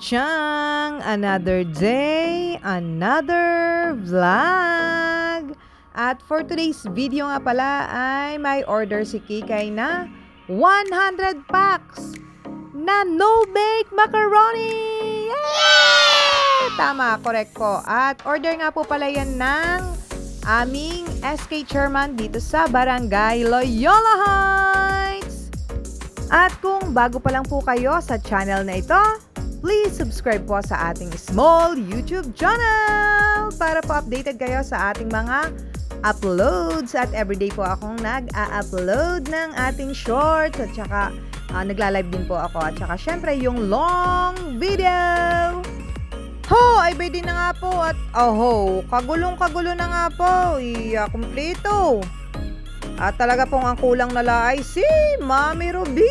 Chang! Another day, another vlog! At for today's video nga pala ay may order si Kikay na 100 packs na no-bake macaroni! Yay! Tama, correct po. At order nga po pala yan ng aming SK chairman dito sa Barangay Loyola Heights! At kung bago pa lang po kayo sa channel na ito, please subscribe po sa ating small YouTube channel para po updated kayo sa ating mga uploads at everyday po akong nag-a-upload ng ating shorts at saka ah, nagla-live din po ako at saka syempre yung long video. Ho, ay pwede na nga po at oh, kagulong-kagulo na nga po. Iya, kumpleto. At talaga pong ang kulang nala ay si Mami Ruby.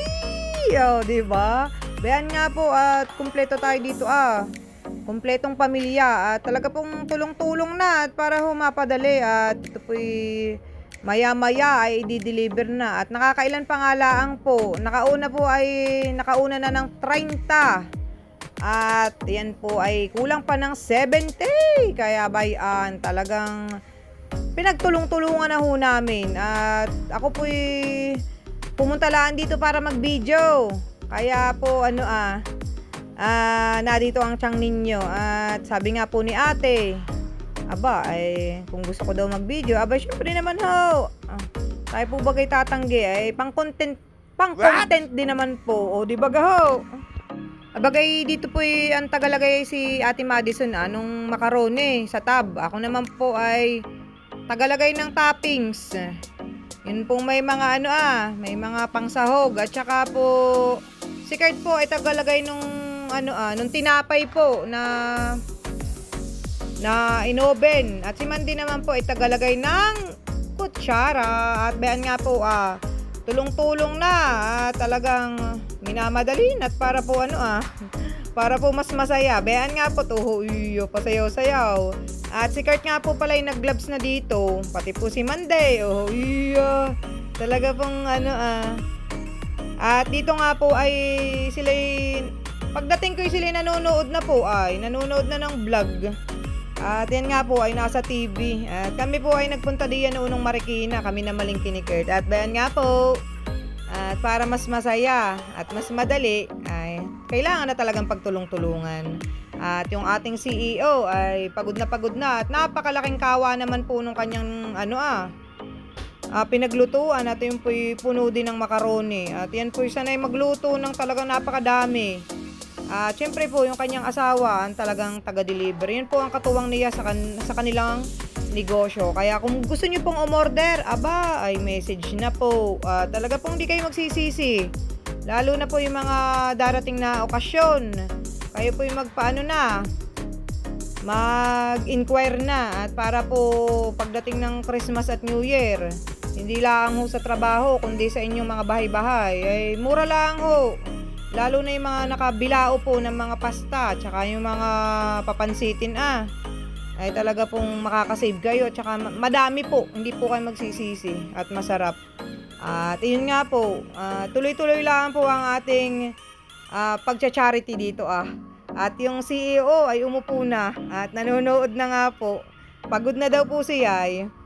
Oh, di ba? Bayan nga po at kumpleto tayo dito ah. Kumpletong pamilya at talaga pong tulong-tulong na at para humapadali at ito po'y maya-maya ay i-deliver na at nakakailan pa nga laang po. Nakauna po ay nakauna na ng 30. At yan po ay kulang pa ng 70. Kaya bayan talagang pinagtulong-tulungan na ho namin. At ako po'y pumunta lang dito para mag-video. Kaya po ano ah, ah narito ang tiyang ninyo. At sabi nga po ni ate, aba ay kung gusto ko daw mag-video, aba syempre naman ho. Ah, tayo po bagay tatanggi ay pang content pang content din naman po. O di ba ho? Abagay dito po ang tagalagay si Ate Madison anong macaroni sa tab. Ako naman po ay tagalagay ng toppings. Yun pong may mga ano ah, may mga pangsahog at saka po si Kurt po ay tagalagay nung ano ah, nung tinapay po na na inoven at si Mandy naman po ay tagalagay ng kutsara at bayan nga po ah tulong-tulong na at talagang minamadalin at para po ano ah para po mas masaya. Bayan nga po to, iyo, pasayaw-sayaw. At si Kurt nga po pala yung nag-gloves na dito. Pati po si Monday. Oh, iya. Talaga pong ano ah. At dito nga po ay sila pagdating ko sila nanonood na po ay nanonood na ng vlog. At yan nga po ay nasa TV. At kami po ay nagpunta diyan noong Marikina. Kami na malingki ni Kurt. At bayan nga po. At para mas masaya at mas madali ay kailangan na talagang pagtulong-tulungan. At yung ating CEO ay pagod na pagod na at napakalaking kawa naman po nung kanyang ano ah ah, pinaglutuan at yung po'y puno din ng makaroni. At yan po'y sanay magluto ng talagang napakadami. At syempre po yung kanyang asawa ang talagang taga-deliver. Yun po ang katuwang niya sa, kan- sa kanilang negosyo. Kaya kung gusto niyo pong umorder, aba, ay message na po. Ah, talaga pong hindi kayo magsisisi. Lalo na po yung mga darating na okasyon. Kayo po yung magpaano na, mag-inquire na at para po pagdating ng Christmas at New Year, hindi lang ho sa trabaho kundi sa inyong mga bahay-bahay, ay mura lang ho. Lalo na yung mga nakabilao po ng mga pasta, tsaka yung mga papansitin ah. Ay talaga pong makakasave kayo, tsaka ma- madami po, hindi po kayo magsisisi at masarap. At yun nga po, ah, tuloy-tuloy lang po ang ating ah, pagcha-charity dito ah. At yung CEO ay umupo na at nanonood na nga po. Pagod na daw po siya ay.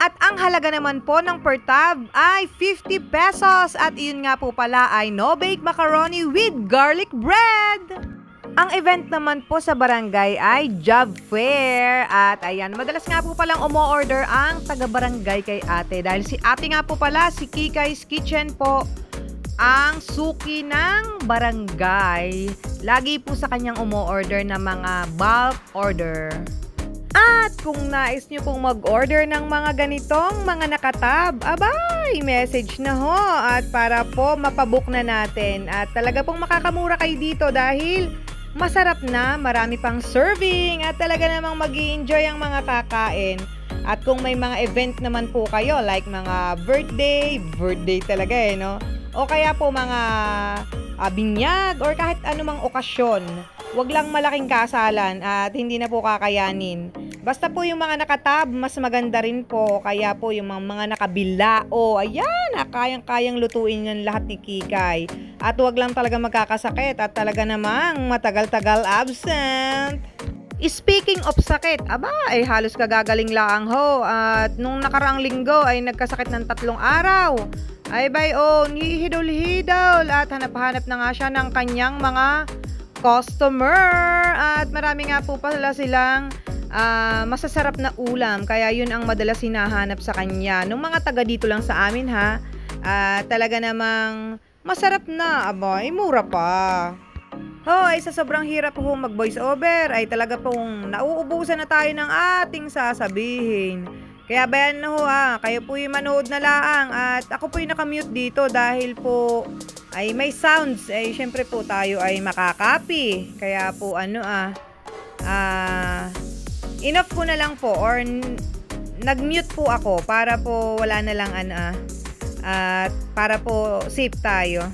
At ang halaga naman po ng per tab ay 50 pesos at iyon nga po pala ay no bake macaroni with garlic bread. Ang event naman po sa barangay ay job fair at ayan, madalas nga po palang umo-order ang taga-barangay kay ate dahil si ate nga po pala si Kikay's Kitchen po ang suki ng barangay. Lagi po sa kanyang umo-order ng mga bulk order. At kung nais nyo pong mag-order ng mga ganitong mga nakatab, abay, message na ho at para po mapabook na natin. At talaga pong makakamura kayo dito dahil masarap na, marami pang serving at talaga namang mag enjoy ang mga kakain. At kung may mga event naman po kayo, like mga birthday, birthday talaga eh, no? O kaya po mga ah, binyag or kahit anumang okasyon, wag lang malaking kasalan at hindi na po kakayanin. Basta po yung mga nakatab, mas maganda rin po. Kaya po yung mga, mga nakabilao, ayan, ah, kayang-kayang lutuin yan lahat ni Kikay. At wag lang talaga magkakasakit at talaga namang matagal-tagal absent. Speaking of sakit, aba, ay halos kagagaling lang ho. At nung nakaraang linggo ay nagkasakit ng tatlong araw. Ay bay, oh, nihidol-hidol at hanap-hanap na nga siya ng kanyang mga customer. At marami nga po pala silang ah, masasarap na ulam. Kaya yun ang madalas hinahanap sa kanya. Nung mga taga dito lang sa amin ha, ah, talaga namang masarap na. Aba, mura pa. Hoy, sa sobrang hirap po mag voice over ay talaga pong nauubusan na tayo ng ating sasabihin. Kaya bayan na ho ah, kayo po yung manood na laang at ako po yung nakamute dito dahil po ay may sounds ay syempre po tayo ay makakapi. Kaya po ano ah, ah, inoff ko na lang po or nag-mute po ako para po wala na lang ano at para po safe tayo.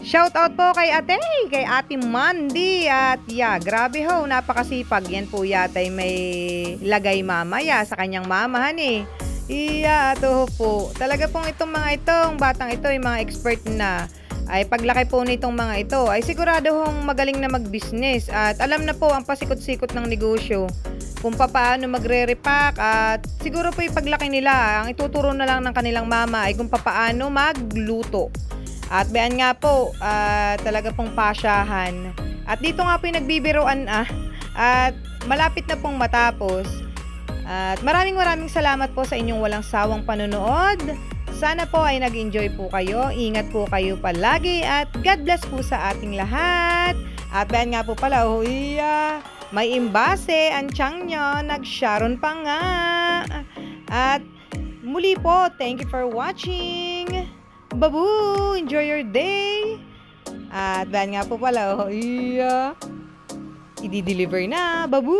Shout out po kay ate, kay ate Mandy. At yeah, grabe ho, napakasipag. Yan po yata ay may lagay mamaya sa kanyang mamahan eh. Iya, to po. Talaga pong itong mga itong batang ito, yung mga expert na ay paglaki po nitong mga ito ay sigurado hong magaling na mag-business at alam na po ang pasikot-sikot ng negosyo. kung paano magre-repack at siguro po yung paglaki nila, ang ituturo na lang ng kanilang mama ay kung paano magluto. At bayan nga po, ah, talaga pong pasyahan. At dito nga po yung nagbibiroan ah, at malapit na pong matapos. At maraming maraming salamat po sa inyong walang sawang panonood. Sana po ay nag-enjoy po kayo. Ingat po kayo palagi at God bless po sa ating lahat. At bayan nga po pala, oh may imbase ang tiyang nyo, nag-sharon pa nga. At muli po, thank you for watching. Babu, enjoy your day. At bayan nga po pala, oh iya, i-deliver na, babu.